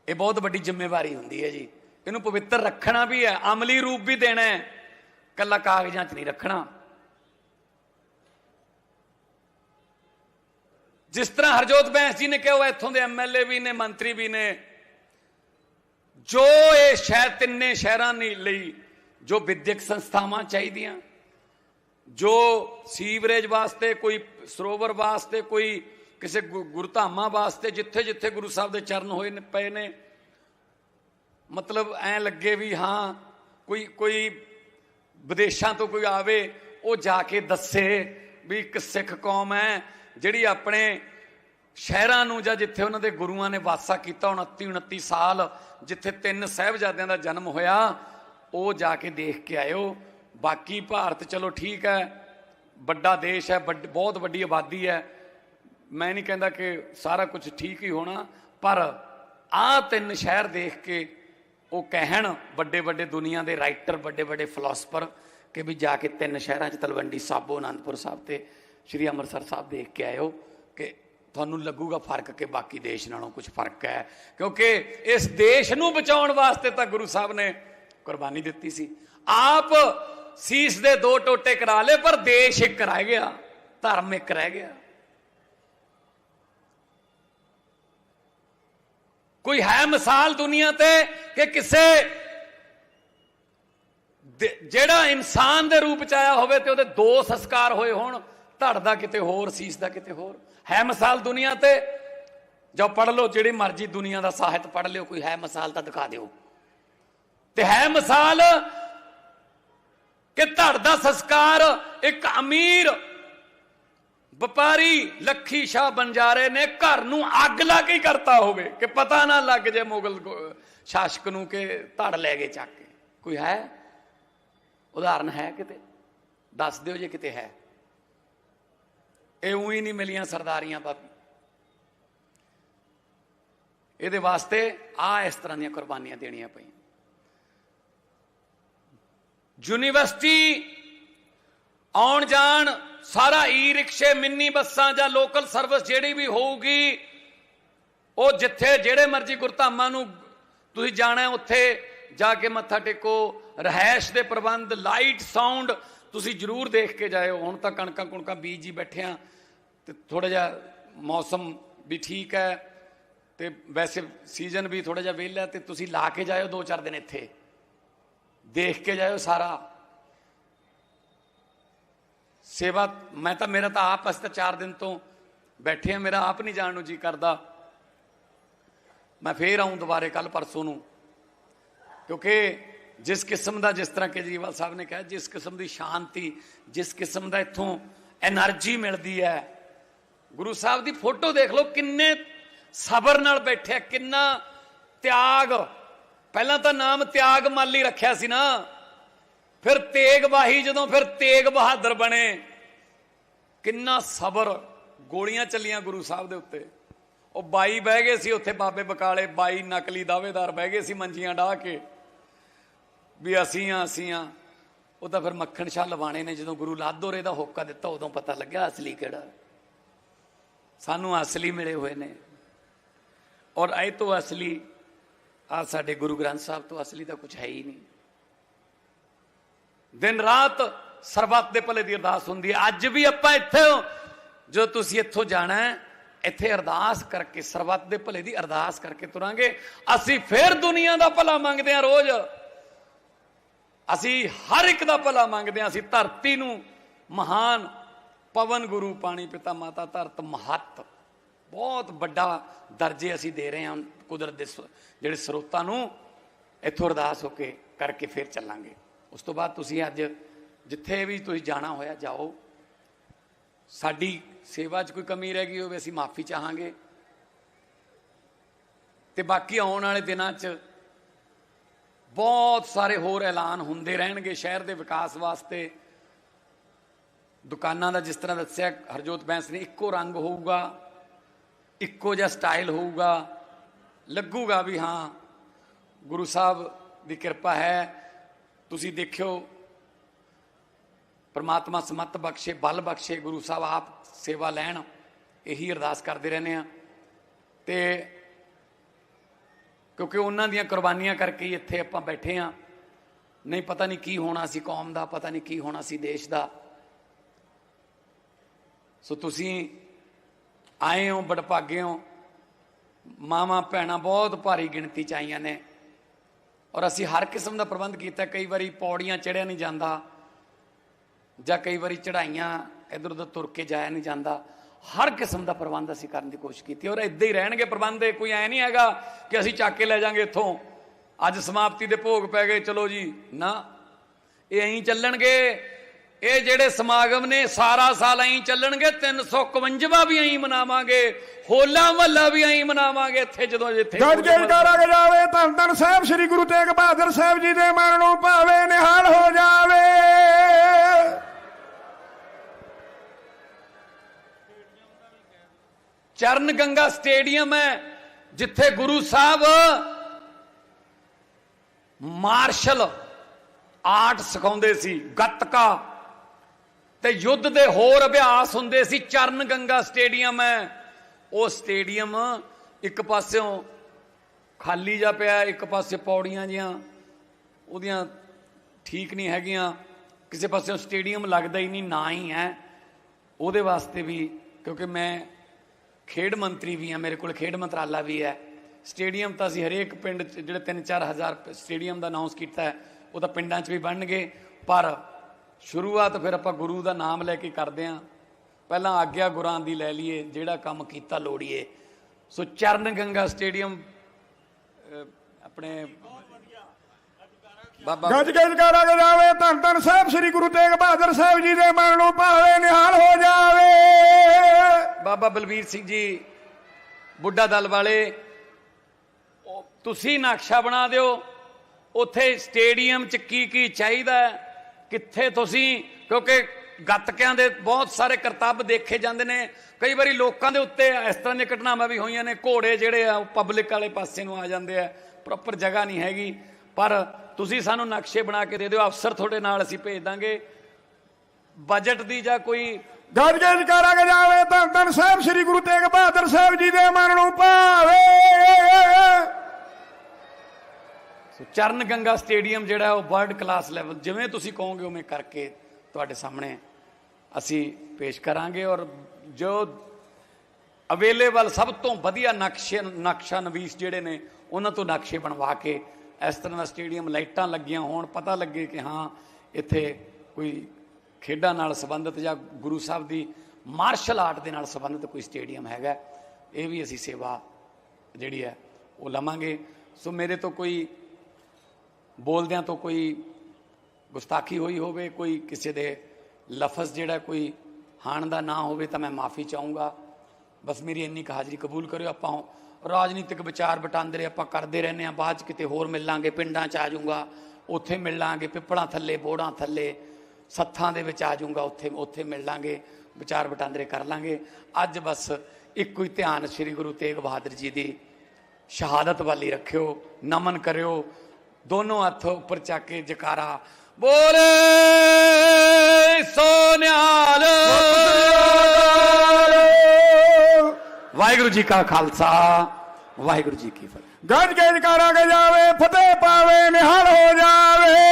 ਇਹ ਬਹੁਤ ਵੱਡੀ ਜ਼ਿੰਮੇਵਾਰੀ ਹੁੰਦੀ ਹੈ ਜੀ। ਇਹਨੂੰ ਪਵਿੱਤਰ ਰੱਖਣਾ ਵੀ ਹੈ, ਅਮਲੀ ਰੂਪ ਵੀ ਦੇਣਾ ਹੈ। ਕੱਲਾ ਕਾਗਜ਼ਾਂ 'ਚ ਨਹੀਂ ਰੱਖਣਾ। ਜਿਸ ਤਰ੍ਹਾਂ ਹਰਜੋਤ ਬੈਂਸ ਜੀ ਨੇ ਕਿਹਾ, ਉਹ ਇੱਥੋਂ ਦੇ ਐਮਐਲਏ ਵੀ ਨੇ, ਮੰਤਰੀ ਵੀ ਨੇ। ਜੋ ਇਹ ਸ਼ਹਿਰ, ਤਿੰਨੇ ਸ਼ਹਿਰਾਂ ਨੇ ਲਈ ਜੋ ਵਿਦਿਅਕ ਸੰਸਥਾਵਾਂ ਚਾਹੀਦੀਆਂ, ਜੋ ਸੀਵਰੇਜ ਵਾਸਤੇ, ਕੋਈ ਸਰੋਵਰ ਵਾਸਤੇ, ਕੋਈ ਕਿਸੇ ਗੁ- ਗੁਰਧਾਮਾਂ ਵਾਸਤੇ, ਜਿੱਥੇ ਜਿੱਥੇ ਗੁਰੂ ਸਾਹਿਬ ਦੇ ਚਰਨ ਹੋਏ ਨੇ, ਪਏ ਨੇ, ਮਤਲਬ ਐ ਲੱਗੇ ਵੀ ਹਾਂ, ਕੋਈ ਕੋਈ ਵਿਦੇਸ਼ਾਂ ਤੋਂ ਕੋਈ ਆਵੇ, ਉਹ ਜਾ ਕੇ ਦੱਸੇ ਵੀ ਇੱਕ ਸਿੱਖ ਕੌਮ ਹੈ ਜਿਹੜੀ ਆਪਣੇ ਸ਼ਹਿਰਾਂ ਨੂੰ ਜਾਂ ਜਿੱਥੇ ਉਹਨਾਂ ਦੇ ਗੁਰੂਆਂ ਨੇ ਵਾਸਾ ਕੀਤਾ 29 29 ਸਾਲ, ਜਿੱਥੇ ਤਿੰਨ ਸਹਿਬਜ਼ਾਦਿਆਂ ਦਾ ਜਨਮ ਹੋਇਆ, ਉਹ ਜਾ ਕੇ ਦੇਖ ਕੇ ਆਇਓ। ਬਾਕੀ ਭਾਰਤ ਚਲੋ ਠੀਕ ਹੈ, ਵੱਡਾ ਦੇਸ਼ ਹੈ, ਵੱਡ- ਬਹੁਤ ਵੱਡੀ ਆਬਾਦੀ ਹੈ। ਮੈਂ ਨਹੀਂ ਕਹਿੰਦਾ ਕਿ ਸਾਰਾ ਕੁਝ ਠੀਕ ਹੀ ਹੋਣਾ, ਪਰ ਆਹ ਤਿੰਨ ਸ਼ਹਿਰ ਦੇਖ ਕੇ ਉਹ ਕਹਿਣ, ਵੱਡੇ ਵੱਡੇ ਦੁਨੀਆ ਦੇ ਰਾਈਟਰ, ਵੱਡੇ ਵੱਡੇ ਫਿਲਾਸਫਰ ਕਿ ਵੀ ਜਾ ਕੇ ਤਿੰਨ ਸ਼ਹਿਰਾਂ 'ਚ ਤਲਵੰਡੀ ਸਾਬੋ ਆਨੰਦਪੁਰ ਸਾਹਿਬ ਤੇ ਸ੍ਰੀ ਅੰਮ੍ਰਿਤਸਰ ਸਾਹਿਬ ਦੇਖ ਕੇ ਆਇਓ ਕਿ ਤੁਹਾਨੂੰ ਲੱਗੂਗਾ ਫ਼ਰਕ ਕਿ ਬਾਕੀ ਦੇਸ਼ ਨਾਲੋਂ ਕੁਝ ਫ਼ਰਕ ਹੈ। ਕਿਉਂਕਿ ਇਸ ਦੇਸ਼ ਨੂੰ ਬਚਾਉਣ ਵਾਸਤੇ ਤਾਂ ਗੁਰੂ ਸਾਹਿਬ ਨੇ ਕੁਰਬਾਨੀ ਦਿੱਤੀ ਸੀ। ਆਪ ਸੀਸ ਦੇ ਦੋ ਟੋਟੇ ਕਰਾ ਲਏ, ਪਰ ਦੇਸ਼ ਇੱਕ ਰਹਿ ਗਿਆ, ਧਰਮ ਇੱਕ ਰਹਿ ਗਿਆ। ਕੋਈ ਹੈ ਮਿਸਾਲ ਦੁਨੀਆ ਤੇ ਕਿ ਕਿਸੇ ਜਿਹੜਾ ਇਨਸਾਨ ਦੇ ਰੂਪ ਚ ਆਇਆ ਹੋਵੇ ਤੇ ਉਹਦੇ ਦੋ ਸੰਸਕਾਰ ਹੋਏ ਹੋਣ ਧੜ ਦਾ ਕਿਤੇ ਹੋਰ, ਸੀਸ ਦਾ ਕਿਤੇ ਹੋਰ। ਹੈ ਮਿਸਾਲ ਦੁਨੀਆ ਤੇ? ਜੋ ਪੜ ਲਓ ਜਿਹੜੀ ਮਰਜ਼ੀ ਦੁਨੀਆ ਦਾ ਸਾਹਿਤ ਪੜ ਲਿਓ, ਕੋਈ ਹੈ ਮਿਸਾਲ ਤਾਂ ਦਿਖਾ ਦਿਓ। ਤੇ ਹੈ ਮਿਸਾਲ ਕਿ ਧੜ ਦਾ ਸੰਸਕਾਰ ਇੱਕ ਅਮੀਰ ਵਪਾਰੀ ਲੱਖੀ ਸ਼ਾਹ ਬੰਜਾਰੇ ਨੇ ਘਰ ਨੂੰ ਅੱਗ ਲਾ ਕੇ ਕਰਤਾ ਹੋਵੇ, ਕਿ ਪਤਾ ਨਾ ਲੱਗ ਜੇ ਮੁਗਲ ਸ਼ਾਸਕ ਨੂੰ ਕਿ ਧੜ ਲੈ ਗਏ ਚੱਕ ਕੇ। ਕੋਈ ਹੈ? ਉਦਾਹਰਨ ਹੈ ਕਿਤੇ? ਦੱਸ ਦਿਓ ਜੇ ਕਿਤੇ ਹੈ। ਇਹ ਉਹੀ ਨਹੀਂ ਮਿਲੀਆਂ ਸਰਦਾਰੀਆਂ ਬਾਬੀ ਇਹਦੇ ਵਾਸਤੇ ਆ ਇਸ ਤਰ੍ਹਾਂ ਦੀਆਂ ਕੁਰਬਾਨੀਆਂ ਦੇਣੀਆਂ ਪਈਆਂ। ਯੂਨੀਵਰਸਿਟੀ ਆਉਣ ਜਾਣ ਸਾਰਾ ਈ ਰਿਕਸ਼ੇ ਮਿੰਨੀ ਬੱਸਾਂ ਜਾਂ ਲੋਕਲ ਸਰਵਿਸ ਜਿਹੜੀ ਵੀ ਹੋਊਗੀ, ਉਹ ਜਿੱਥੇ ਜਿਹੜੇ ਮਰਜ਼ੀ ਗੁਰਧਾਮਾਂ ਨੂੰ ਤੁਸੀਂ ਜਾਣਾ ਉੱਥੇ ਜਾ ਕੇ ਮੱਥਾ ਟੇਕੋ। ਰਹਿائش ਦੇ ਪ੍ਰਬੰਧ ਲਾਈਟ ਸਾਊਂਡ ਤੁਸੀਂ ਜਰੂਰ ਦੇਖ ਕੇ ਜਾਇਓ। ਹੁਣ ਤਾਂ ਕਣਕਾਂ ਕੁਣਕਾਂ ਬੀਜ ਜੀ ਬੈਠੇ ਆ ਤੇ ਥੋੜਾ ਜਿਹਾ ਮੌਸਮ ਵੀ ਠੀਕ ਹੈ ਤੇ ਵੈਸੇ ਸੀਜ਼ਨ ਵੀ ਥੋੜਾ ਜਿਹਾ ਵਿਹਲਾ ਤੇ ਤੁਸੀਂ ਲਾ ਕੇ ਜਾਇਓ ਦੋ ਚਾਰ ਦਿਨ ਇੱਥੇ। ਦੇਖ ਕੇ ਜਾਇਓ ਸਾਰਾ। ਸੇਵਾ, ਮੈਂ ਤਾਂ ਮੇਰਾ ਤਾਂ ਆਪ ਅਸੀਂ ਤਾਂ 4 ਦਿਨ ਤੋਂ ਬੈਠੇ ਆ, ਮੇਰਾ ਆਪ ਨਹੀਂ ਜਾਣ ਨੂੰ ਜੀ ਕਰਦਾ। ਮੈਂ ਫੇਰ ਆਉਂ ਦੁਬਾਰੇ ਕੱਲ ਪਰਸੋਂ ਨੂੰ। ਕਿਉਂਕਿ ਜਿਸ ਕਿਸਮ ਦਾ ਜਿਸ ਤਰ੍ਹਾਂ ਕੇਜਰੀਵਾਲ ਸਾਹਿਬ ਨੇ ਕਿਹਾ, ਜਿਸ ਕਿਸਮ ਦੀ ਸ਼ਾਂਤੀ, ਜਿਸ ਕਿਸਮ ਦਾ ਇੱਥੋਂ એનર્ਜੀ ਮਿਲਦੀ ਹੈ। ਗੁਰੂ ਸਾਹਿਬ ਦੀ ਫੋਟੋ ਦੇਖ ਲਓ, ਕਿੰਨੇ ਸਬਰ ਨਾਲ ਬੈਠਿਆ, ਕਿੰਨਾ ਤਿਆਗ। ਪਹਿਲਾਂ ਤਾਂ ਨਾਮ ਤਿਆਗ ਮਾਲੀ ਰੱਖਿਆ ਸੀ ਨਾ। ਫਿਰ ਤੇਗ ਬਾਹੀ, ਜਦੋਂ ਫਿਰ ਤੇਗ ਬਹਾਦਰ ਬਣੇ। ਕਿੰਨਾ ਸਬਰ, ਗੋਲੀਆਂ ਚੱਲੀਆਂ ਗੁਰੂ ਸਾਹਿਬ ਦੇ ਉੱਤੇ। ਉਹ ਬਾਈ ਬਹਿ ਗਏ ਸੀ ਉੱਥੇ ਬਾਬੇ ਬਕਾਲੇ, ਬਾਈ ਨਕਲੀ ਦਾਵੇਦਾਰ ਬਹਿ ਗਏ ਸੀ ਮੰਜੀਆਂ ਢਾ ਕੇ। ਵੀ ਅਸੀਂ ਆ ਅਸੀਂ ਆ। ਉਹ ਤਾਂ ਫਿਰ ਮੱਖਣ ਸ਼ਾਹ ਲਵਾਣੇ ਨੇ, ਜਦੋਂ ਗੁਰੂ ਲਾਦੋਰੇ ਦਾ ਹੋਕਾ ਦਿੱਤਾ, ਉਦੋਂ ਪਤਾ ਲੱਗਿਆ ਅਸਲੀ ਕਿਹੜਾ ਸਾਨੂੰ ਅਸਲੀ ਮਿਲੇ ਹੋਏ ਨੇ। ਔਰ ਇਹ ਤੋਂ ਅਸਲੀ, ਆ ਸਾਡੇ ਗੁਰੂ ਗ੍ਰੰਥ ਸਾਹਿਬ ਤੋਂ ਅਸਲੀ ਤਾਂ ਕੁਝ ਹੈ ਹੀ ਨਹੀਂ। ਦਿਨ ਰਾਤ ਸਰਬੱਤ ਦੇ ਭਲੇ ਦੀ ਅਰਦਾਸ ਹੁੰਦੀ ਹੈ। ਅੱਜ ਵੀ ਆਪਾਂ ਇੱਥੇ ਜੋ ਤੁਸੀਂ ਇੱਥੋਂ ਜਾਣਾ ਹੈ, ਇੱਥੇ ਅਰਦਾਸ ਕਰਕੇ, ਸਰਬੱਤ ਦੇ ਭਲੇ ਦੀ ਅਰਦਾਸ ਕਰਕੇ ਤੁਰਾਂਗੇ। ਅਸੀਂ ਫਿਰ ਦੁਨੀਆ ਦਾ ਭਲਾ ਮੰਗਦੇ ਹਾਂ ਰੋਜ਼। ਅਸੀਂ ਹਰ ਇੱਕ ਦਾ ਭਲਾ ਮੰਗਦੇ ਹਾਂ। ਅਸੀਂ ਧਰਤੀ ਨੂੰ ਮਹਾਨ ਪਵਨ ਗੁਰੂ ਪਾਣੀ ਪਿਤਾ ਮਾਤਾ ਧਰਤ ਮਹੱਤ। ਬਹੁਤ ਵੱਡਾ ਦਰਜੇ ਅਸੀਂ ਦੇ ਰਹੇ ਹਾਂ ਕੁਦਰਤ ਦੇ ਸ- ਜਿਹੜੇ ਸਰੋਤਾਂ ਨੂੰ। ਇੱਥੋਂ ਅਰਦਾਸ ਹੋ ਕੇ ਕਰਕੇ ਫਿਰ ਚੱਲਾਂਗੇ। ਉਸ ਤੋਂ ਬਾਅਦ ਤੁਸੀਂ ਅੱਜ ਜਿੱਥੇ ਵੀ ਤੁਸੀਂ ਜਾਣਾ ਹੋਇਆ ਜਾਓ। ਸਾਡੀ ਸੇਵਾ 'ਚ ਕੋਈ ਕਮੀ ਰਹਿ ਗਈ ਹੋਵੇ, ਅਸੀਂ ਮਾਫੀ ਚਾਹਾਂਗੇ। ਤੇ ਬਾਕੀ ਆਉਣ ਵਾਲੇ ਦਿਨਾਂ 'ਚ ਬਹੁਤ ਸਾਰੇ ਹੋਰ ਐਲਾਨ ਹੁੰਦੇ ਰਹਿਣਗੇ ਸ਼ਹਿਰ ਦੇ ਵਿਕਾਸ ਵਾਸਤੇ। ਦੁਕਾਨਾਂ ਦਾ ਜਿਸ ਤਰ੍ਹਾਂ ਦੱਸਿਆ, ਹਰਜੋਤ ਬੈਂਸ ਨੇ, ਇੱਕੋ ਰੰਗ ਹੋਊਗਾ, ਇੱਕੋ ਜਿਹਾ ਸਟਾਈਲ ਹੋਊਗਾ, ਲੱਗੂਗਾ ਵੀ ਹਾਂ, ਗੁਰੂ ਸਾਹਿਬ ਦੀ ਕਿਰਪਾ ਹੈ। ਤੁਸੀਂ ਦੇਖਿਓ, ਪਰਮਾਤਮਾ ਸਮਤ ਬਖਸ਼ੇ, ਬਲ ਬਖਸ਼ੇ, ਗੁਰੂ ਸਾਹਿਬ ਆਪ ਸੇਵਾ ਲੈਣ, ਇਹੀ ਅਰਦਾਸ ਕਰਦੇ ਰਹਿੰਦੇ ਆ ਤੇ ਕਿਉਂਕਿ ਉਹਨਾਂ ਦੀਆਂ ਕੁਰਬਾਨੀਆਂ ਕਰਕੇ ਹੀ ਇੱਥੇ ਆਪਾਂ ਬੈਠੇ ਆ। ਨਹੀਂ, ਪਤਾ ਨਹੀਂ ਕੀ ਹੋਣਾ ਸੀ ਕੌਮ ਦਾ, ਪਤਾ ਨਹੀਂ ਕੀ ਹੋਣਾ ਸੀ ਦੇਸ਼ ਦਾ। ਸੋ ਤੁਸੀਂ ਆਏ ਹੋ, ਬੜਭਾਗੇ ਹੋ। ਮਾਵਾਂ, ਭੈਣਾਂ ਬਹੁਤ ਭਾਰੀ ਗਿਣਤੀ ਚ ਆਈਆਂ ਨੇ। ਔਰ ਅਸੀਂ ਹਰ ਕਿਸਮ ਦਾ ਪ੍ਰਬੰਧ ਕੀਤਾ। ਕਈ ਵਾਰੀ ਪੌੜੀਆਂ ਚੜਿਆ ਨਹੀਂ ਜਾਂਦਾ ਜਾਂ ਕਈ ਵਾਰੀ ਚੜਾਈਆਂ ਇਧਰ ਉਧਰ ਤੁਰ ਕੇ ਜਾਇਆ ਨਹੀਂ ਜਾਂਦਾ। ਹਰ ਕਿਸਮ ਦਾ ਪ੍ਰਬੰਧ ਅਸੀਂ ਕਰਨ ਦੀ ਕੋਸ਼ਿਸ਼ ਕੀਤੀ ਔਰ ਇਦਾਂ ਹੀ ਰਹਿਣਗੇ ਪ੍ਰਬੰਧ ਕੋਈ ਐ ਨਹੀਂ ਹੈਗਾ ਕਿ ਅਸੀਂ ਚੱਕ ਕੇ ਲੈ ਜਾਾਂਗੇ ਇੱਥੋਂ। ਅੱਜ ਸਮਾਪਤੀ ਦੇ ਭੋਗ ਪੈ ਗਏ ਚਲੋ ਜੀ ਨਾ। ਇਹ ਐਂ ਚੱਲਣਗੇ ਇਹ ਜਿਹੜੇ ਸਮਾਗਮ ਨੇ ਸਾਰਾ ਸਾਲ ਐਂ ਚੱਲਣਗੇ 351 ਵੀ ਐਂ ਮਨਾਵਾਂਗੇ ਹੋਲਾ ਮਹੱਲਾ ਵੀ ਐਂ ਮਨਾਵਾਂਗੇ ਇੱਥੇ ਜਦੋਂ ਜਿੱਥੇ ਗੱਜ ਕੇ ਕਰਾ ਕੇ ਜਾਵੇ ਧੰਨ ਧੰਨ ਸਾਹਿਬ ਸ੍ਰੀ ਗੁਰੂ ਤੇਗ ਬਹਾਦਰ ਸਾਹਿਬ ਜੀ ਦੇ ਮਨ ਨੂੰ ਭਾਵੇ ਨਿਹਾਲ ਹੋ ਚਰਨ ਗੰਗਾ ਸਟੇਡੀਅਮ ਹੈ, ਜਿੱਥੇ ਗੁਰੂ ਸਾਹਿਬ ਮਾਰਸ਼ਲ ਆਰਟ ਸਿਖਾਉਂਦੇ ਸੀ, ਗੱਤਕਾ ਤੇ ਯੁੱਧ ਦੇ ਹੋਰ ਅਭਿਆਸ ਹੁੰਦੇ ਸੀ, ਚਰਨ ਗੰਗਾ ਸਟੇਡੀਅਮ ਹੈ। ਉਹ ਸਟੇਡੀਅਮ ਇੱਕ ਪਾਸਿਓਂ ਖਾਲੀ ਜਾ ਪਿਆ, ਇੱਕ ਪਾਸੇ ਪੌੜੀਆਂ ਜੀਆਂ ਉਹਦੀਆਂ ਠੀਕ ਨਹੀਂ ਹੈਗੀਆਂ, ਕਿਸੇ ਪਾਸਿਓਂ ਸਟੇਡੀਅਮ ਲੱਗਦਾ ਹੀ ਨਹੀਂ, ਨਾ ਹੀ ਹੈ। ਉਹਦੇ ਵਾਸਤੇ ਵੀ, ਕਿਉਂਕਿ ਮੈਂ ਖੇਡ ਮੰਤਰੀ ਵੀ ਆ, ਮੇਰੇ ਕੋਲ ਖੇਡ ਮੰਤਰਾਲਾ ਵੀ ਹੈ। ਸਟੇਡੀਅਮ ਤਾਂ ਅਸੀਂ ਹਰੇਕ ਪਿੰਡ 'ਚ ਜਿਹੜੇ 3-4 ਹਜ਼ਾਰ ਸਟੇਡੀਅਮ ਦਾ ਅਨਾਉਂਸ ਕੀਤਾ ਹੈ, ਉਹ ਤਾਂ ਪਿੰਡਾਂ 'ਚ ਵੀ ਬਣਨਗੇ ਪਰ ਸ਼ੁਰੂਆਤ ਫਿਰ ਆਪਾਂ ਗੁਰੂ ਦਾ ਨਾਮ ਲੈ ਕੇ ਕਰਦੇ ਆਂ ਪਹਿਲਾਂ ਆਗਿਆ ਗੁਰਾਂ ਦੀ ਲੈ ਲਈਏ, ਜਿਹੜਾ ਕੰਮ ਕੀਤਾ ਲੋੜੀਏ। ਸੋ ਚਰਨ ਗੰਗਾ ਸਟੇਡੀਅਮ ਆਪਣੇ ਬਾਬਾ ਗੱਜ ਕੇ ਕਰਾ ਜਾਵੇ, ਧੰਨ ਧੰਨ ਸਾਹਿਬ, ਸ੍ਰੀ ਗੁਰੂ ਤੇਗ ਬਹਾਦਰ ਸਾਹਿਬ ਜੀ ਦੇ ਮਨ ਨੂੰ ਭਾਵੇ ਨਿਹਾਲ ਹੋ ਜਾਵੇ। ਬਾਬਾ ਬਲਬੀਰ ਸਿੰਘ ਜੀ, ਬੁੱਢਾ ਦਲ ਵਾਲੇ, ਤੁਸੀਂ ਨਕਸ਼ਾ ਬਣਾ ਦਿਓ। ਉੱਥੇ ਸਟੇਡੀਅਮ 'ਚ ਕੀ ਕੀ ਚਾਹੀਦਾ ਕਿੱਥੇ ਤੁਸੀਂ, ਕਿਉਂਕਿ ਗੱਤਕਿਆਂ ਦੇ ਬਹੁਤ ਸਾਰੇ ਕਰਤੱਵ ਦੇਖੇ ਜਾਂਦੇ ਨੇ। ਕਈ ਵਾਰੀ ਲੋਕਾਂ ਦੇ ਉੱਤੇ ਇਸ ਤਰ੍ਹਾਂ ਦੀਆਂ ਘਟਨਾਵਾਂ ਵੀ ਹੋਈਆਂ ਨੇ, ਘੋੜੇ ਜਿਹੜੇ ਆ, ਉਹ ਪਬਲਿਕ ਵਾਲੇ ਪਾਸੇ ਨੂੰ ਆ ਜਾਂਦੇ ਆ ਪ੍ਰੋਪਰ ਜਗ੍ਹਾ ਨਹੀਂ ਹੈਗੀ। ਪਰ ਤੁਸੀਂ ਸਾਨੂੰ ਨਕਸ਼ੇ ਬਣਾ ਕੇ ਦੇ ਦਿਓ, ਅਫਸਰ ਤੁਹਾਡੇ ਨਾਲ ਅਸੀਂ ਭੇਜ ਦਾਂਗੇ। ਬਜਟ ਦੀ ਜਾਂ ਕੋਈ ਗੱਜ ਕੇ ਕਰਾ ਕੇ ਜਾਵੇ ਧੰਨ ਧੰਨ ਸਾਹਿਬ ਸ੍ਰੀ ਗੁਰੂ ਤੇਗ ਬਹਾਦਰ ਸਾਹਿਬ ਜੀ ਦੇ ਮਨ ਨੂੰ ਭਾਵੇ। ਸੋ ਚਰਨ ਗੰਗਾ ਸਟੇਡੀਅਮ ਜਿਹੜਾ ਉਹ ਵਰਲਡ ਕਲਾਸ ਲੈਵਲ ਜਿਵੇਂ ਤੁਸੀਂ ਕਹੋਗੇ ਉਵੇਂ ਕਰਕੇ ਤੁਹਾਡੇ ਸਾਹਮਣੇ ਅਸੀਂ ਪੇਸ਼ ਕਰਾਂਗੇ ਔਰ ਜੋ ਅਵੇਲੇਬਲ ਸਭ ਤੋਂ ਵਧੀਆ ਨਕਸ਼ੇ ਨਕਸ਼ਾ ਨਵੀਸ ਜਿਹੜੇ ਨੇ ਉਹਨਾਂ ਤੋਂ ਨਕਸ਼ੇ ਬਣਵਾ ਕੇ ਇਸ ਤਰ੍ਹਾਂ ਦਾ ਸਟੇਡੀਅਮ ਲਾਈਟਾਂ ਲੱਗੀਆਂ ਹੋਣ ਪਤਾ ਲੱਗੇ ਕਿ ਹਾਂ ਇੱਥੇ ਕੋਈ ਖੇਡਾਂ ਨਾਲ ਸੰਬੰਧਿਤ ਜਾਂ ਗੁਰੂ ਸਾਹਿਬ ਦੀ ਮਾਰਸ਼ਲ ਆਰਟ ਦੇ ਨਾਲ ਸੰਬੰਧਿਤ ਕੋਈ ਸਟੇਡੀਅਮ ਹੈਗਾ, ਇਹ ਵੀ ਅਸੀਂ ਸੇਵਾ ਜਿਹੜੀ ਹੈ ਉਹ ਲਵਾਂਗੇ। ਸੋ ਮੇਰੇ ਤੋਂ ਕੋਈ ਬੋਲਦਿਆਂ ਤੋਂ ਕੋਈ ਗੁਸਤਾਖੀ ਹੋਈ ਹੋਵੇ, ਕੋਈ ਕਿਸੇ ਦੇ ਲਫ਼ਜ਼ ਜਿਹੜਾ ਕੋਈ ਹਾਣ ਦਾ ਨਾ ਹੋਵੇ ਤਾਂ ਮੈਂ ਮਾਫੀ ਚਾਹੂੰਗਾ। ਬਸ ਮੇਰੀ ਇੰਨੀ ਕੁ ਹਾਜ਼ਰੀ ਕਬੂਲ ਕਰਿਓ, ਆਪਾਂ ਰਾਜਨੀਤਿਕ ਵਿਚਾਰ ਵਟਾਂਦਰੇ ਆਪਾਂ ਕਰਦੇ ਰਹਿੰਦੇ ਆ ਬਾਅਦ ਚ ਕਿਤੇ ਹੋਰ ਮਿਲਾਂਗੇ, ਪਿੰਡਾਂ ਚ ਆ ਜਾਊਂਗਾ, ਉੱਥੇ ਮਿਲਾਂਗੇ, ਪਿੱਪਲਾਂ ਥੱਲੇ, ਬੋੜਾਂ ਥੱਲੇ ਸੱਥਾਂ ਦੇ ਵਿੱਚ ਆ ਜਾਊਂਗਾ, ਉੱਥੇ ਉੱਥੇ ਮਿਲ ਲਾਂਗੇ, ਵਿਚਾਰ ਵਟਾਂਦਰੇ ਕਰ ਲਾਂਗੇ। ਅੱਜ ਬਸ ਇੱਕੋ ਹੀ ਧਿਆਨ ਸ੍ਰੀ ਗੁਰੂ ਤੇਗ ਬਹਾਦਰ ਜੀ ਦੀ ਸ਼ਹਾਦਤ ਵਾਲੀ ਰੱਖਿਓ, ਨਮਨ ਕਰਿਓ, ਦੋਨੋਂ ਹੱਥ ਉੱਪਰ ਚੱਕ ਕੇ ਜਕਾਰਾ, ਬੋਲੇ ਸੋਨਿਆਲ। ਵਾਹਿਗੁਰੂ ਜੀ ਕਾ ਖਾਲਸਾ, ਵਾਹਿਗੁਰੂ ਜੀ ਕੀ ਫਤਿਹ। ਗੱਜ ਕੇ ਕਰਾ ਕੇ ਜਾਵੇ, ਫਤਿਹ ਪਾਵੇ, ਨਿਹਾਲ ਹੋ ਜਾਵੇ।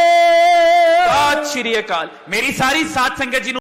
ਸਤਿ ਸ਼੍ਰੀ ਅਕਾਲ। ਮੇਰੀ ਸਾਰੀ ਸਾਥ ਸੰਗਤ ਜੀ ਨੂੰ